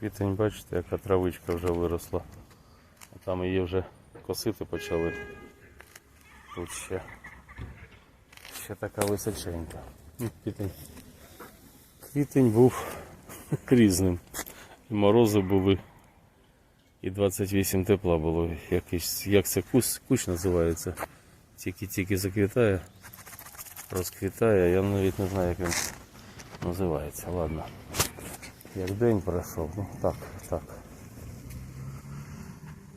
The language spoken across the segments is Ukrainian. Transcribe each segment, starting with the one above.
Квітень, бачите, яка травичка вже виросла. А там її вже косити почали. Тут ще, ще така височенька. Квітень. Квітень був різним. І морози були, і 28 тепла було. Якийсь, як це кусь, кущ називається. Тільки-тільки заквітає, розквітає. Я навіть не знаю, як він називається. Ладно. Як день пройшов, ну так, так.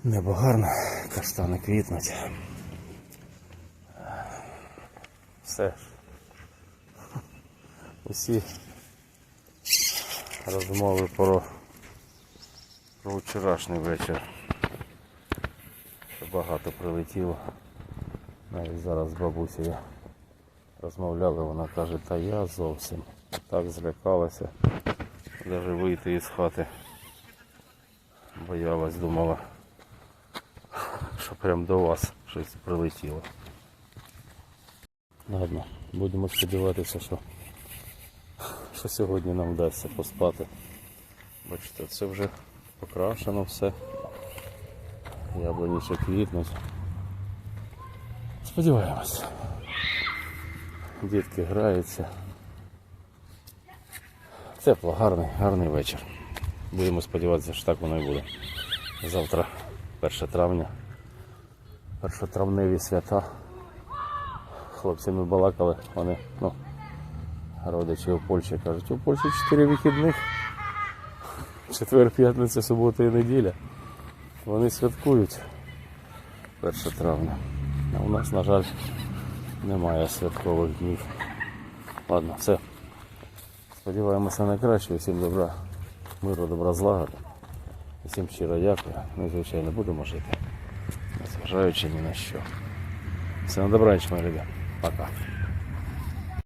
Небо гарно, каштани квітнуть. Все ж. Усі розмови про, про вчорашній вечір. Багато прилетіло. Навіть зараз з бабусею розмовляли, вона каже, та я зовсім так злякалася. Навіть вийти із хати. Боялась, думала, що прям до вас щось прилетіло. Ладно, будемо сподіватися, що, що сьогодні нам вдасться поспати. Бачите, це вже покрашено все. Яблуні ще квітнуть. Сподіваємось. Дітки граються. Тепло, гарний, гарний вечір. Будемо сподіватися, що так воно і буде. Завтра 1 травня. Першотравневі свята. Хлопці ми балакали, вони, ну, родичі у Польщі кажуть, у Польщі 4 вихідних. Четвер, п'ятниця, субота і неділя. Вони святкують 1 травня. А у нас, на жаль, немає святкових днів. Ладно, все. Сподіваємося на краще. Всім добра, миру, добра злагоди. Всім щиро дякую. Ми, звичайно, будемо жити, незважаючи ні на що. Все на добраніч, мої люди. Пока.